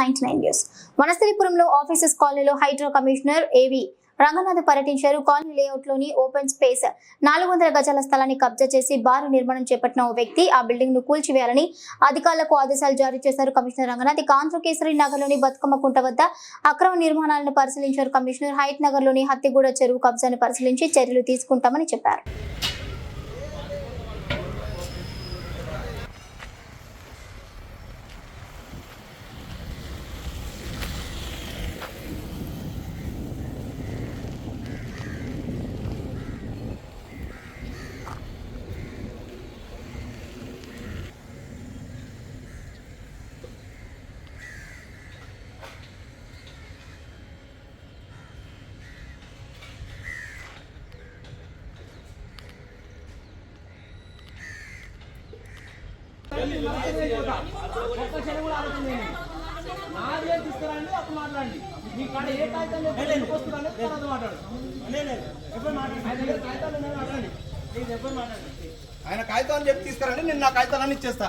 Ninety nine news. వనస్థలిపురంలో offices కాలనీలో Hydraa commissioner A V Ranganath పర్యటించారు. Colony లేఅవుట్లోని open space నాలుగు వందల గజాల స్థలాన్ని కబ్జా చేసి బారు నిర్మాణం చేపట్టిన ఓ వ్యక్తి ఆ బిల్డింగ్ను కూల్చివేయాలని అధికారులకు ఆదేశాలు జారీ చేశారు కమిషనర్ రంగనాథ్. ఇక ఆంధ్రకేసరి నగర్లోని బతుకమ్మ కుంట వద్ద అక్రమ నిర్మాణాలను పరిశీలించారు కమిషనర్. హైత్ నగర్లోని హత్తిగూడ చెరువు కబ్జాను పరిశీలించి చర్యలు తీసుకుంటామని చెప్పారు. ఒక్క క్షణం కూడా ఆలోచన చేయండి. నాది తీసుకురండి అప్పుడు మాట్లాడండి మీ కాడ ఏ కాగితాలు లేదు, ఎందుకు వస్తున్నారో తర్వాత మాట్లాడు ఎప్పుడు మాట్లాడండి కాగితాలు మాట్లాడండి ప్లీజ్ ఎప్పుడు మాట్లాడండి ఆయన కాగితాలు చెప్పి తీసుకురండి నేను నా కాగితాలన్నీ ఇచ్చేస్తా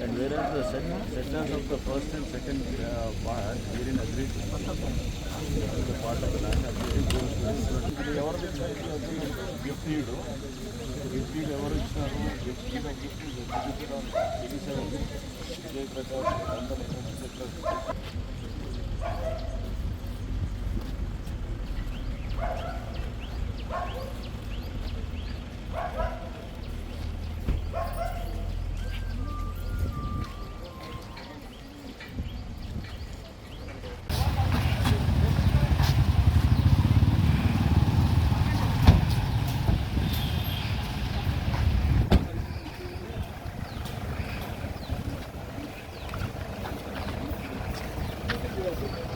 And whereas the settlers of the first and second uh, part herein agreed to the part of the land, has been goes to the gift gift ఇడు గిఫ్ట్ ఇడు ఎవరు ఇచ్చినారు gift gift gift Vijay Prakash అందరూ settlers.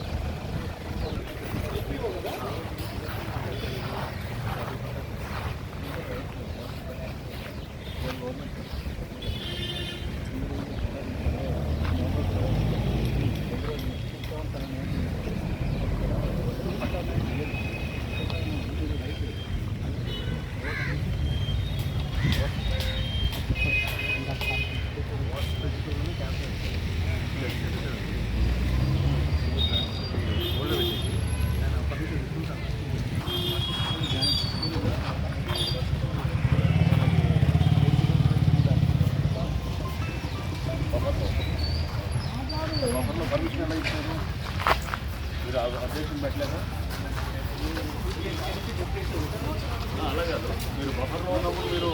బఫర్లో permission ఎలా ఇచ్చారు మీరు updation పెట్టలేదా? ఆ, అలా కాదు. మీరు బఫర్లో ఉన్నప్పుడు మీరు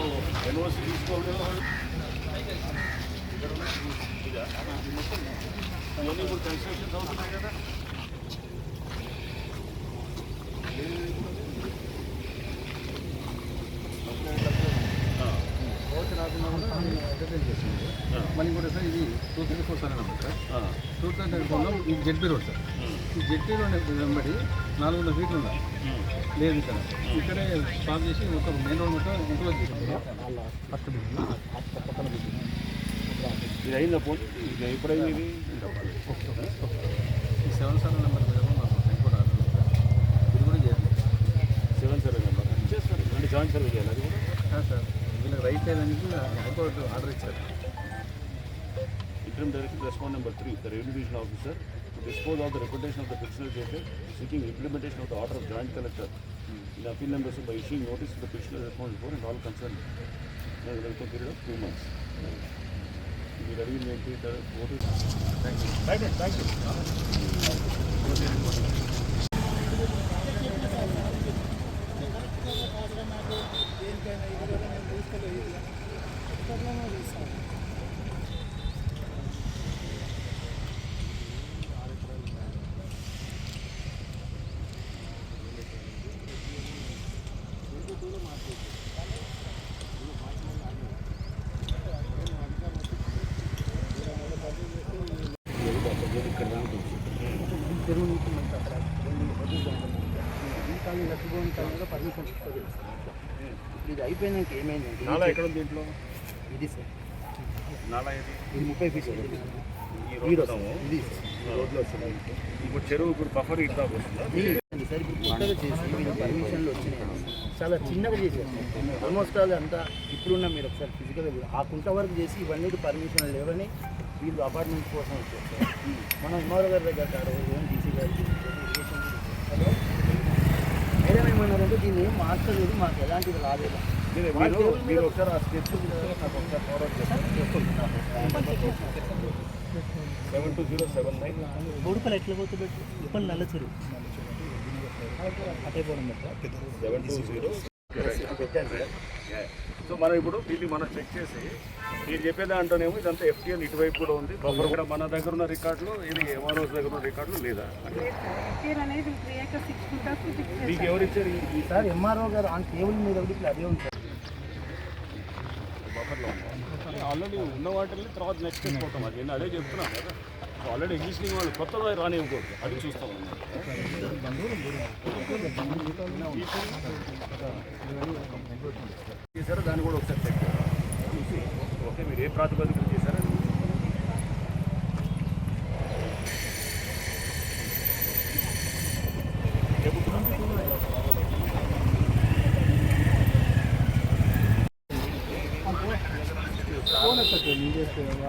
ఎన్ఓసి తీసుకోవాలి ఇదా? ఇవన్నీ ఇప్పుడు కన్స్ట్రక్షన్స్ అవుతున్నాయి కదా. ఆ, మళ్ళీ కూడా సార్ ఇది టూ థర్టీ ఫోర్ సార్ అన్నమాట సార్ ఆ, టూ థర్టీ ఫోర్లో ఇది జెడ్పీ రోడ్ సార్. ఈ వెంబడి నాలుగు వందల ఫీట్లు ఉన్నాయి. లేదు ఇక్కడ. ఇక్కడే స్టాప్ చేసి మొత్తం మెయిన్ రోడ్ మొత్తం ఇది అయిందా ఇది ఎప్పుడైంది ఇది? ఈ సెవెన్ సార్ నెంబర్ మీద కూడా మాకు సార్. ఇది కూడా చేయాలి. సెవెన్ సర్వే నెంబర్ చేస్తారు అంటే జాయింట్ సర్వే చేయాలి అది కూడా? సార్ వీళ్ళకి రైట్ లేదని హైకోర్టు ఆర్డర్ ఇచ్చారు. Director, respond number three, the revenue division officer, to dispose of the reputation of the petitioner's agent, seeking implementation of the order of joint collector in appeal number by issuing notice to the petitioner's account before and all concerned uh, within a period of two months. మీరు అడిగింది ఏంటి vote thank you thank you కాలం లక్ష్మీభవన్ కాలంలో permission ఇస్తుంది ఇది అయిపోయినాక ఏమైందంటే నాలా ఎక్కడ ఉంది దీంట్లో? ఇది సార్. నాలా ఇది ఇది ముప్పై ఫీట్లు ఈ రోడ్ ఇది రోడ్లో వస్తుంది. ఇప్పుడు చెరువు ఇప్పుడు బఫర్ ఇద్దా వస్తుందా? సార్ ఇప్పుడు కొత్తగా చేసి వీళ్ళు పర్మిషన్లు వచ్చినాయి. చాలా చిన్నగా చేశారు. ఆల్మోస్ట్ ఆల్ అంతా ఇప్పుడున్న మీరు ఒకసారి ఫిజికల్గా ఆ కుంట వరకు చేసి ఇవన్నీ పర్మిషన్ లేవని వీళ్ళు అపార్ట్మెంట్ కోసం వచ్చారు. మనం ఎంఆర్ఓ గారి దగ్గర కాడ ఏం డీసీ గారికి మేడం ఏమన్నారంటే దీన్ని ఏం మార్చలేదు మాకు ఎలాంటిది రాలేదు. మీరు మీరు ఒకసారి ఆ స్టెప్స్ నాకు ఒకసారి forward seven two zero seven nine. Boduppally ఎట్లా పోతే ఇప్పుడు నల్ల చెరువు అటే పోవడం సెవెన్ టూ జీరో. సో మనం ఇప్పుడు దీన్ని మనం చెక్ చేసి మీరు చెప్పేది అంటేనేమో ఇదంతా ఎఫ్టీఎల్ ఇటువైపు కూడా ఉంది బఫర్ కూడా మన దగ్గర ఉన్న రికార్డులు ఇది ఎంఆర్ఓస్ దగ్గర ఉన్న రికార్డులు లేదా మీకు ఎవరు ఇచ్చారు సార్ ఎంఆర్ఓ గారు ఆన్ టేబుల్ మీద అదే ఉంది సార్ బఫర్లో ఆల్రెడీ ఉన్న వాటిని తర్వాత నెక్స్ట్ పోతాం అది నేను అదే చెప్తున్నాను కదా ఆల్రెడీ ఎగ్జిస్టింగ్ వాళ్ళు కొత్తగా రానివ్వకూడదు అది చూస్తాం చేశారో దాన్ని కూడా ఒకసారి చెక్ చూసి ఓకే మీరు ఏ ప్రాతిపదికన చేశారో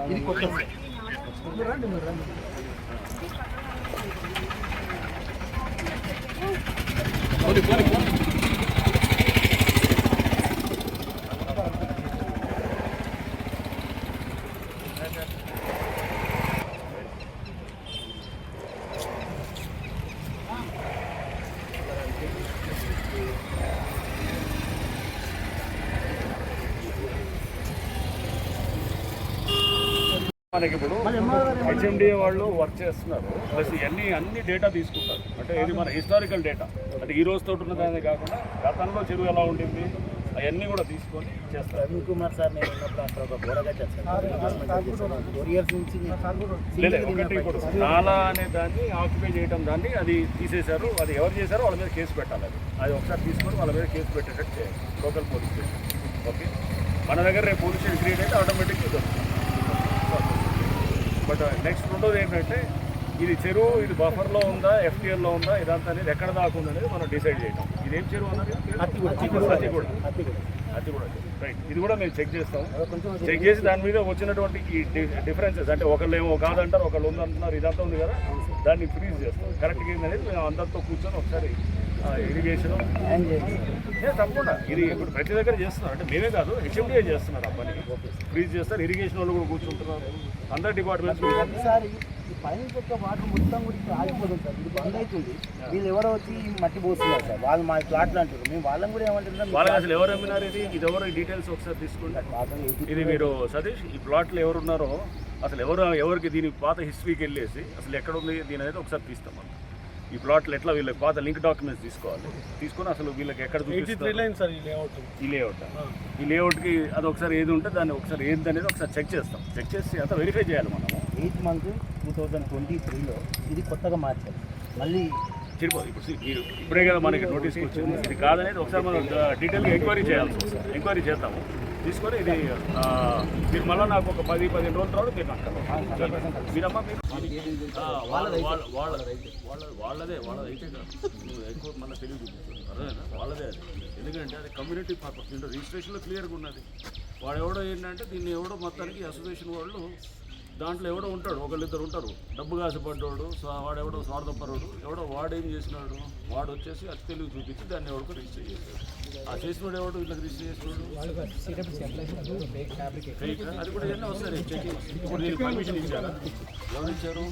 ఇది కొత్త రండి మీరు రండి మనకి ఇప్పుడు హెచ్ఎండిఏ వాళ్ళు వర్క్ చేస్తున్నారు. ప్లస్ ఇవన్నీ అన్ని డేటా తీసుకుంటారు. అంటే ఇది మన హిస్టారికల్ డేటా అంటే ఈ రోజు తోటి ఉన్న దాని కాకుండా గతంలో చెరువు ఎలా ఉండింది అవన్నీ కూడా తీసుకొని చేస్తారు. రవీణ్ కుమార్ సార్ నేను ఉన్నప్పుడు అక్కడ ఒక ఒకటి ఇప్పుడు నాలా అనే దాన్ని ఆక్యుపై చేయడం దాన్ని అది తీసేశారు. అది ఎవరు చేశారో వాళ్ళ మీద కేసు పెట్టాలి అది. అది ఒకసారి తీసుకొని వాళ్ళ మీద కేసు పెట్టేటట్టు చేయాలి. లోకల్ పోలీస్ స్టేషన్ ఓకే మన దగ్గర రేపు పోలీస్ స్టేషన్ క్రియేట్ అయితే ఆటోమేటిక్గా ఇది వస్తుంది బట్ నెక్స్ట్ రెండోది ఏంటంటే ఇది చెరువు ఇది బఫర్లో ఉందా ఎఫ్టీఎల్లో ఉందా ఇదంతా అనేది ఎక్కడ దాకా ఉంది అనేది మనం డిసైడ్ చేయటం ఇదేం చెరువు అన్నది. అత్తిగూడ. అత్తిగూడ. అది కూడా రైట్ ఇది కూడా మేము చెక్ చేస్తాం. చెక్ చేసి దాని మీద వచ్చినటువంటి ఈ డిఫరెన్సెస్ అంటే ఒకళ్ళు ఏమో కాదంటారు ఒకళ్ళు ఉందంటున్నారు ఇదంతా ఉంది కదా. దాన్ని ఫ్రీజ్ చేస్తాం. కరెక్ట్గా ఏంటనేది మేము అందరితో కూర్చొని ఒకసారి ఇరిగేషన్ తప్పకుండా. ఇది ఇప్పుడు ప్రతి దగ్గర చేస్తున్నారు. అంటే మేమే కాదు హెచ్ఎండిఏ చేస్తున్నారు పని ఫ్రీజ్ చేస్తారు ఇరిగేషన్ వాళ్ళు కూడా కూర్చుంటున్నారు. అందరు డిపార్ట్మెంట్స్ పైన యొక్క వాటర్ మొత్తం కూడా ఆగిపోతుంది సార్. ఇది బంద్ అవుతుంది. వీళ్ళు ఎవరో వచ్చి మట్టి పోస్తున్నారు సార్. వాళ్ళు మా ప్లాట్లు అంటారు మేము వాళ్ళని కూడా ఏమంటున్నాం వాళ్ళకి అసలు ఎవరు అమ్మినారు ఇది? ఇది ఎవరు? డీటెయిల్స్ ఒకసారి తీసుకోండి. ఇది మీరు సతీష్ ఈ ప్లాట్లు ఎవరున్నారో అసలు ఎవరు ఎవరికి దీని పాత హిస్టరీకి వెళ్ళేసి అసలు ఎక్కడ ఉంది దీని అనేది ఒకసారి తీస్తాం మనం. ఈ ప్లాట్లు ఎట్లా వీళ్ళకి పాత లింక్ డాక్యుమెంట్స్ తీసుకోవాలి? తీసుకొని అసలు వీళ్ళకి ఎక్కడ చూపిస్తారు? సార్ ఈ లేఅవుట్ ఈ లేఅవుట్ ఈ లేఅవుట్కి అది ఒకసారి ఏది ఉంటే దాన్ని ఒకసారి ఏది అనేది ఒకసారి చెక్ చేస్తాం. చెక్ చేసి అంతా వెరిఫై చేయాలి మనం eighth month two thousand twenty త్రీలో ఇది కొత్తగా మార్చారు. మళ్ళీ ఇప్పుడు మీరు ఇప్పుడే కదా మనకి నోటీస్ వచ్చింది. ఇది కాదనేది ఒకసారి మనం డీటెయిల్గా ఎంక్వైరీ వస్తుంది. ఎంక్వైరీ చేద్దాము. తీసుకొని ఇది మీరు మళ్ళీ నాకు ఒక పది పదిహేను రోజుల తర్వాత మీరు నాకు. మీరమ్మా మీరు వాళ్ళదే వాళ్ళది అయితే కాదు. నువ్వు ఎక్కువ మళ్ళీ తెలివి చూపించు వాళ్ళదే అది. ఎందుకంటే అది కమ్యూనిటీ పర్పస్ దీంట్లో రిజిస్ట్రేషన్లో క్లియర్గా ఉన్నది. వాడు ఎవడో ఏంటంటే దీన్ని ఎవడో మొత్తానికి అసోసియేషన్ వాళ్ళు దాంట్లో ఎవడో ఉంటాడు ఒకళ్ళిద్దరు ఉంటారు డబ్బు కాసిపడ్డాడు వాడెవడో స్వార్థపరుడు ఎవడో వాడు ఏం చేసినాడు వాడు వచ్చేసి అతి తెలివి చూపించి దాన్ని ఎవడికో రిజిస్టర్ చేశాడు ఆ చేసినాడు ఎవడు ఇట్లా రిజిస్టర్ చేసినాడు? అది కూడా ఎన్నో వస్తాయి చెకింగ్ ఇప్పుడు దీనికి పర్మిషన్ ఇచ్చారా ఎవరు ఇచ్చారు?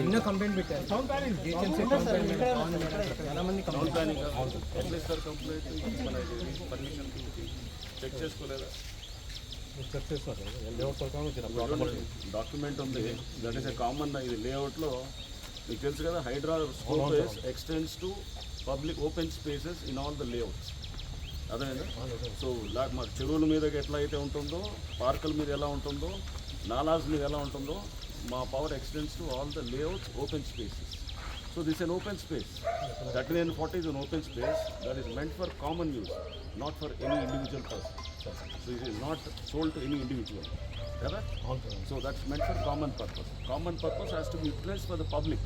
ఎన్నో కంప్లైంట్ పెట్టారు చాలా మంది ఎట్లా ఇస్తారు కంప్లైంట్ పర్మిషన్ చెక్ చేసుకోలేదా డాక్యుమెంట్ ఉంది. దట్ ఈస్ ఎ కామన్ ఇది లేఅవుట్లో మీకు తెలుసు కదా Hydraa scope is extends to public open spaces in all the layouts అదేనా సో లా మా చెరువుల మీదకి ఎట్లా అయితే ఉంటుందో పార్కుల మీద ఎలా ఉంటుందో నాలాస్ మీద ఎలా ఉంటుందో మా power extends to all the layouts open space is an open space that is meant for common use not for any individual person so it is not sold to any individual కదా so that's meant for common purpose common purpose has to be utilise for the public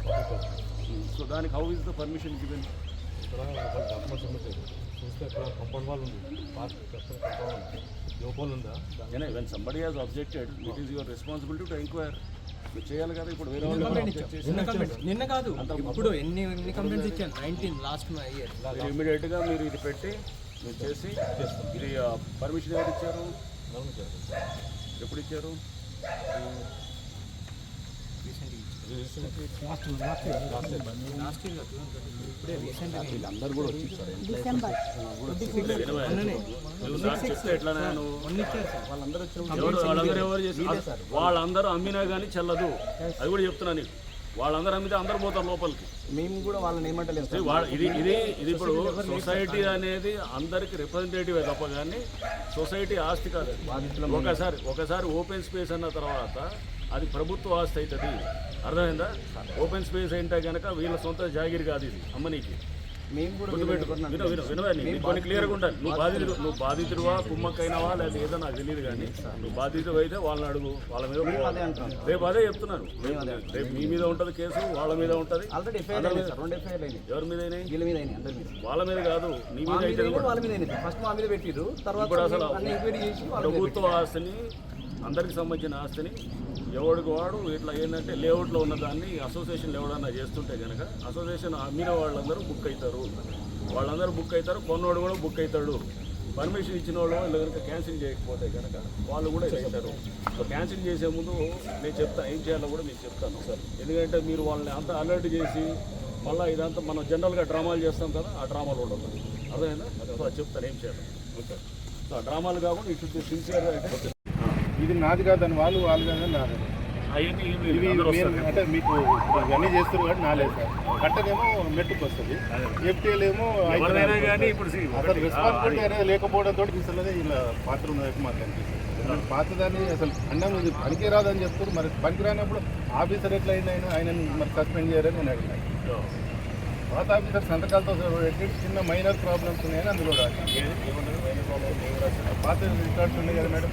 so దానికి how is the permission given చూస్తే అక్కడ compound wall ఉంది. Park లోపల ఉందా? Yeah, when somebody has objected, it is your responsibility to inquire. చేయాలి కదా ఇప్పుడు వేరే నిన్న కంప్లైంట్ నిన్న కాదు ఇప్పుడు ఎన్ని ఎన్ని కంప్లైంట్స్ ఇచ్చాను నైన్టీన్ లాస్ట్ ఇయర్ మీరు ఇమీడియట్గా మీరు ఇది పెట్టి మీరు చేసి ఇది పర్మిషన్ ఎవరు ఇచ్చారు? ఎప్పుడు ఇచ్చారు? సార్. వాళ్ళందరూ అమ్మినా కానీ చెల్లదు. అది కూడా చెప్తున్నా నీకు. వాళ్ళందరూ అమ్మితే అందరూ పోతారు లోపలికి. మేము కూడా వాళ్ళని ఏమంటలేదు ఇది ఇది ఇది ఇప్పుడు సొసైటీ అనేది అందరికి రిప్రజెంటేటివ్ తప్ప కానీ సొసైటీ ఆస్తి కాదు. ఒకసారి ఒకసారి ఓపెన్ స్పేస్ అన్న తర్వాత అది ప్రభుత్వ ఆస్తి అవుతుంది అర్థమైందా? ఓపెన్ స్పేస్ ఏంటంటే కనుక వీళ్ళ సొంత జాగిరి కాదు ఇది అమ్మనీకి. కొన్ని క్లియర్గా ఉండాలి. నువ్వు బాధితుడు నువ్వు బాధితుడువా కుమ్మక్కైనవా లేదా ఏదో నాకు తెలియదు కానీ నువ్వు బాధితుడు అయితే వాళ్ళని అడుగు వాళ్ళ మీద రేపు అదే చెప్తున్నాను రేపు మీ మీద ఉంటుంది కేసు వాళ్ళ మీద ఉంటుంది. ఎవరి మీద వీళ్ళ మీద అయినాయి అందరి మీద. వాళ్ళ మీద కాదు నీ మీద అయితే ఇప్పుడు అసలు ప్రభుత్వ ఆస్తిని అందరికి సంబంధించిన ఆస్తిని ఎవడికి వాడు ఇట్లా ఏంటంటే లేఅవుట్లో ఉన్న దాన్ని అసోసియేషన్ ఎవడన్నా చేస్తుంటే కనుక అసోసియేషన్ అమ్మిన వాళ్ళందరూ బుక్ అవుతారు వాళ్ళందరూ బుక్ అవుతారు కొన్నోడు కూడా బుక్ అవుతాడు పర్మిషన్ ఇచ్చిన వాళ్ళు వీళ్ళు కనుక క్యాన్సిల్ చేయకపోతే కనుక వాళ్ళు కూడా అవుతారు సో క్యాన్సిల్ చేసే ముందు నేను చెప్తా ఏం చేయాలో కూడా మీకు చెప్తాను. సార్ ఎందుకంటే మీరు వాళ్ళని అంతా అలర్ట్ చేసి మళ్ళీ ఇదంతా మనం జనరల్గా డ్రామాలు చేస్తాం కదా ఆ డ్రామాలు ఉండదు అర్థమైందా? చెప్తాను ఏం చేయాలి. ఓకే. సో ఆ డ్రామాలు కాకుండా ఇటు సిన్సియర్ అంటే ఇది నాది కాదని వాళ్ళు వాళ్ళు కాదని నాది ఇవి మీరు అంటే మీకు ఇవన్నీ చేస్తారు కాబట్టి నాలేదు సార్. కట్టనేమో మెట్టుకు వస్తుంది. ఎఫ్టీఎల్ ఏమో అసలు రెస్పాన్సిబిలిటీ అనేది లేకపోవడంతో తీసుకోలేదు ఇలా పాత్ర ఉన్నట్టు మాకు అనిపిస్తుంది. పాతదాన్ని అసలు అన్నం ఇది పనికి రాదని చెప్తారు. మరి పనికి రానప్పుడు ఆఫీసర్ ఎట్లా అయినా ఆయన? ఆయనని మరి సస్పెండ్ చేయాలని నేను అడిగినాను పాత ఆఫీసర్ సంతకాలతో పెట్టి చిన్న మైనర్ ప్రాబ్లమ్స్ ఉన్నాయని అందులో రాశాను? పాత రికార్డ్స్ ఉన్నాయి కదా మేడం?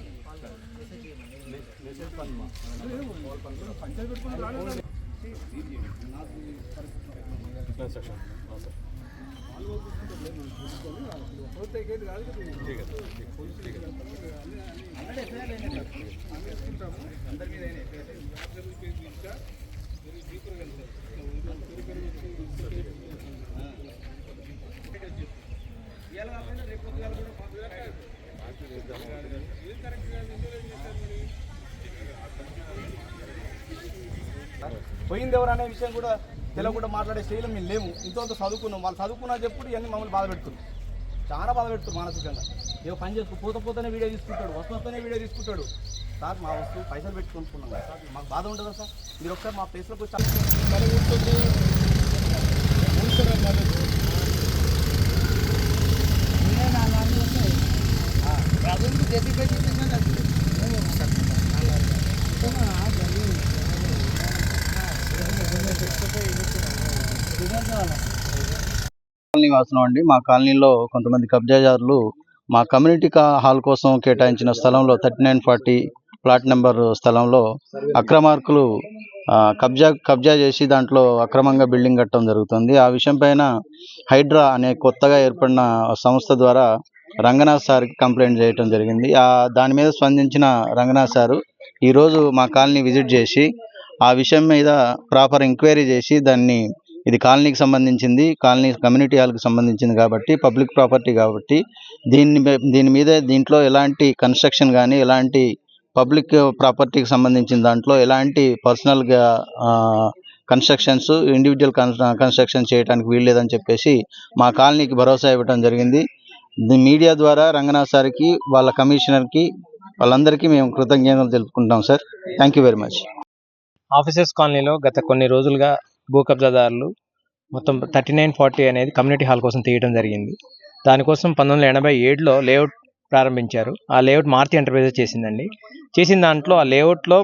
ఆ, అలాగే. పాత ఎప్పుడన్నా FTL వీళ్ళలో మనం అది- ఆ, వీళ్ళు అనేది ఇప్పుడు అయింది మేడం ఆల్రెడీ వేసారు కదా సర్వే కూడా అయింది. పాత కూడా సార్ కింద ఆధార్ అంటారు పోయింది ఎవరు అనే విషయం కూడా తెలియకుండా మాట్లాడే స్టేజ్లో మేము లేము ఇంతవరకు చదువుకున్నాం. వాళ్ళు చదువుకున్నా చెప్పుడు ఇవన్నీ మమ్మల్ని బాధ పెడుతున్నారు. చాలా బాధ పెడుతుంది మానసికంగా. ఏదో పని చేసుకు పోత పోతేనే వీడియో తీసుకుంటాడు వస్తు వస్తేనే వీడియో తీసుకుంటాడు. సార్ మా వస్తువు పైసలు పెట్టి కొనుక్కున్నాం కదా సార్ మాకు బాధ ఉండదా సార్? మీరు ఒకసారి మా ప్లేస్లోకి వచ్చి కాలనీ వాసనం అండి. మా కాలనీలో కొంతమంది కబ్జాదారులు మా కమ్యూనిటీ హాల్ కోసం కేటాయించిన స్థలంలో thirty nine forty plot number స్థలంలో అక్రమార్కులు కబ్జా కబ్జా చేసి దాంట్లో అక్రమంగా బిల్డింగ్ కట్టడం జరుగుతుంది. ఆ విషయం పైన హైడ్రా అనే కొత్తగా ఏర్పడిన సంస్థ ద్వారా రంగనాథ్ సార్కి కంప్లైంట్ చేయడం జరిగింది. ఆ దాని మీద స్పందించిన రంగనాథ్ సారు ఈరోజు మా కాలనీ విజిట్ చేసి ఆ విషయం మీద ప్రాపర్ ఎంక్వైరీ చేసి దాన్ని ఇది కాలనీకి సంబంధించింది కాలనీ కమ్యూనిటీ హాల్కి సంబంధించింది కాబట్టి పబ్లిక్ ప్రాపర్టీ కాబట్టి దీన్ని దీని మీద దీంట్లో ఎలాంటి కన్స్ట్రక్షన్ కానీ ఎలాంటి పబ్లిక్ ప్రాపర్టీకి సంబంధించిన దాంట్లో ఎలాంటి పర్సనల్గా కన్స్ట్రక్షన్స్ ఇండివిజువల్ కన్స్ట్రక్షన్ చేయడానికి వీల్లేదని చెప్పేసి మా కాలనీకి భరోసా ఇవ్వడం జరిగింది. మీడియా ద్వారా రంగనాథ్ సార్కి వాళ్ళ కమిషనర్కి వాళ్ళందరికీ మేము కృతజ్ఞతలు తెలుపుకుంటాం sir. Thank you very much. Officers కాలనీలో గత కొన్ని రోజులుగా భూ కబ్జాదారులు మొత్తం థర్టీ నైన్ ఫార్టీ అనేది కమ్యూనిటీ హాల్ కోసం తీయడం జరిగింది. దానికోసం పంతొమ్మిది వందల ఎనభై ఏడులో లేఅవుట్ ప్రారంభించారు. ఆ లేఅవుట్ మారుతి ఎంటర్ప్రైజెస్ చేసిందండి. చేసిన దాంట్లో ఆ లేఅవుట్లో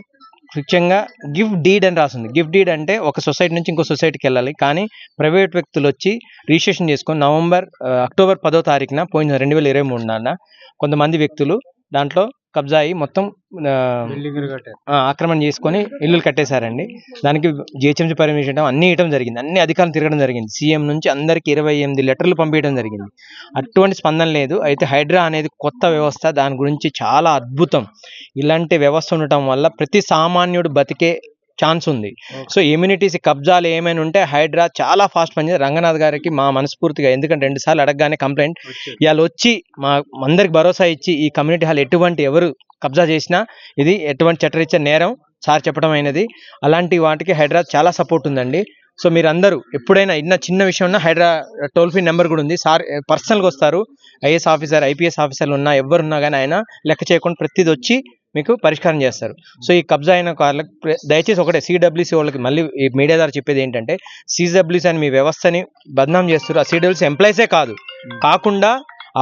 ముఖ్యంగా గిఫ్ట్ డీడ్ అని రాసింది. గిఫ్ట్ డీడ్ అంటే ఒక సొసైటీ నుంచి ఇంకో సొసైటీకి వెళ్ళాలి. కానీ ప్రైవేట్ వ్యక్తులు వచ్చి రిజిస్ట్రేషన్ చేసుకొని నవంబర్ అక్టోబర్ పదో తారీఖున పోయిన రెండు వేల ఇరవై మూడున కొంతమంది వ్యక్తులు దాంట్లో కబ్జా అయ్యి మొత్తం ఆక్రమణ చేసుకొని ఇల్లులు కట్టేశారండి. దానికి జిహెచ్ఎంసీ పర్మిషన్ ఇవ్వడం అన్ని ఇవ్వడం జరిగింది. అన్ని అధికారులు తిరగడం జరిగింది. సీఎం నుంచి అందరికి ఇరవై ఎనిమిది లెటర్లు పంపించడం జరిగింది. అటువంటి స్పందన లేదు. అయితే హైడ్రా అనేది కొత్త వ్యవస్థ. దాని గురించి చాలా అద్భుతం. ఇలాంటి వ్యవస్థ ఉండటం వల్ల ప్రతి సామాన్యుడు బతికే ఛాన్స్ ఉంది సో ఇమ్యూనిటీస్ కబ్జాలు ఏమైనా ఉంటే హైడ్రా చాలా ఫాస్ట్ పనిచేది రంగనాథ్ గారికి మా మనస్ఫూర్తిగా ఎందుకంటే రెండు సార్లు అడగగానే కంప్లైంట్. ఇవాళ వచ్చి మా అందరికి భరోసా ఇచ్చి ఈ కమ్యూనిటీ హాల్ ఎటువంటి ఎవరు కబ్జా చేసినా ఇది ఎటువంటి చట్టరీత్యా నేరం సార్ చెప్పడం అయినది. అలాంటి వాటికి హైడ్రా చాలా సపోర్ట్ ఉందండి. సో మీరు అందరూ ఎప్పుడైనా ఇన్న చిన్న విషయం ఉన్నా హైడ్రా టోల్ ఫ్రీ నెంబర్ కూడా ఉంది. సార్ పర్సనల్గా వస్తారు. ఐఏఎస్ ఆఫీసర్ ఐపీఎస్ ఆఫీసర్లు ఉన్నా ఎవరున్నా కానీ ఆయన లెక్క చేయకుండా ప్రతిది వచ్చి మీకు పరిష్కారం చేస్తారు. సో ఈ కబ్జా అయిన కార్లకు దయచేసి ఒకటే సిడబ్ల్యూసీ వాళ్ళకి మళ్ళీ ఈ మీడియా ద్వారా చెప్పేది ఏంటంటే సిడబ్ల్యూసీ అని మీ వ్యవస్థని బదనాం చేస్తారు ఆ సిడబ్ల్యూసీ ఎంప్లాయీసే కాదు. కాకుండా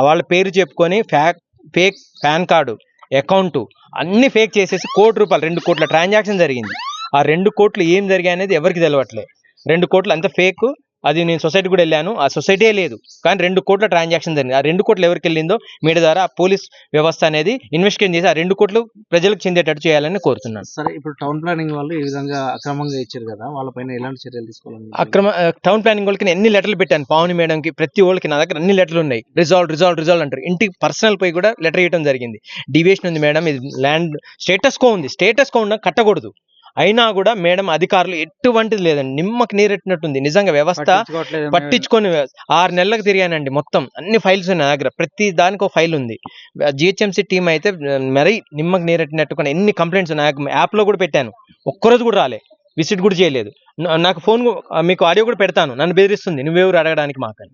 వాళ్ళ పేరు చెప్పుకొని ఫ్యాక్ ఫేక్ పాన్ కార్డు అకౌంట్ అన్ని ఫేక్ చేసేసి కోటి రూపాయలు రెండు కోట్ల ట్రాన్సాక్షన్ జరిగింది. ఆ రెండు కోట్లు ఏం జరిగాయి అనేది ఎవరికి తెలియట్లే రెండు కోట్లు అంత ఫేక్ అది నేను సొసైటీ కూడా వెళ్ళాను. ఆ సొసైటీ లేదు. కానీ రెండు కోట్ల ట్రాన్సాక్షన్ జరిగింది. ఆ రెండు కోట్లు ఎవరికి వెళ్ళిందో మీడియా ద్వారా ఆ పోలీస్ వ్యవస్థ అనేది ఇన్వెస్టిగేట్ చేసి ఆ రెండు కోట్లు ప్రజలకు చెందేటట్టు చేయాలని కోరుతున్నాను. సరే ఇప్పుడు టౌన్ ప్లానింగ్ వాళ్ళు ఈ విధంగా అక్రమంగా ఇచ్చారు కదా వాళ్ళపైన ఎలాంటి చర్యలు తీసుకోవాలని అక్రమ టౌన్ ప్లానింగ్ వాళ్ళకి నేను ఎన్ని లెటర్లు పెట్టాను? పావని మేడంకి ప్రతి వాళ్ళకి నా దగ్గర అన్ని లెటర్లు ఉన్నాయి. రిజాల్వ్ రిజాల్వ్ రిజాల్వ్ అంటారు. ఇంటికి పర్సనల్ పోయి కూడా లెటర్ ఇవ్వడం జరిగింది. డివియేషన్ ఉంది మేడం. ఇది ల్యాండ్ స్టేటస్ కో ఉంది. స్టేటస్ కో ఉన్న కట్టకూడదు. అయినా కూడా మేడం అధికారులు ఎటువంటిది లేదండి. నిమ్మకి నీరెట్టినట్టుంది. నిజంగా వ్యవస్థ పట్టించుకొని ఆరు నెలలకు తిరిగానండి మొత్తం. అన్ని ఫైల్స్ ఉన్నాయి దగ్గర. ప్రతి దానికి ఒక ఫైల్ ఉంది. జిహెచ్ఎంసీ టీం అయితే మరి నిమ్మకి నీరెట్టినట్టుగా ఎన్ని కంప్లైంట్స్ నాకు యాప్లో కూడా పెట్టాను. ఒక్కరోజు కూడా రాలే. విజిట్ కూడా చేయలేదు. నాకు ఫోన్ మీకు ఆడియో కూడా పెడతాను. నన్ను బెదిరిస్తుంది. నువ్వెవరు అడగడానికి మాకని.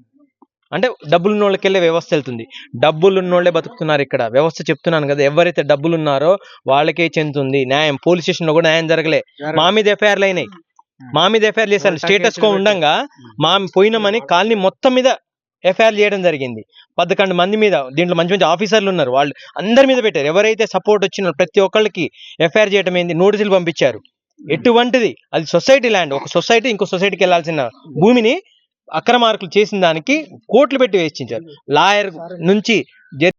అంటే డబ్బులు ఉన్న వాళ్ళకి వెళ్ళే వ్యవస్థ వెళ్తుంది. డబ్బులు ఉన్నోళ్ళే బతుకుతున్నారు ఇక్కడ. వ్యవస్థ చెప్తున్నాను కదా ఎవరైతే డబ్బులు ఉన్నారో వాళ్ళకే చెందుతుంది. న్యాయం పోలీస్ స్టేషన్లో కూడా న్యాయం జరగలే. మా మీద ఎఫ్ఐఆర్లు అయినాయి. మా మీద ఎఫ్ఐఆర్ చేశారు. స్టేటస్ కో ఉండంగా మా పోయినామని కాలనీ మొత్తం మీద ఎఫ్ఐఆర్ చేయడం జరిగింది. పదకొండు మంది మీద దీంట్లో మంచి మంచి ఆఫీసర్లు ఉన్నారు. వాళ్ళు అందరి మీద పెట్టారు. ఎవరైతే సపోర్ట్ వచ్చిన ప్రతి ఒక్కళ్ళకి ఎఫ్ఐఆర్ చేయడం ఏంది? నోటీసులు పంపించారు. ఎటువంటిది? అది సొసైటీ ల్యాండ్. ఒక సొసైటీ ఇంకో సొసైటీకి వెళ్ళాల్సిన భూమిని అక్రమార్కులు చేసిన దానికి కోట్లు పెట్టి వేసించారు. లాయర్ నుంచి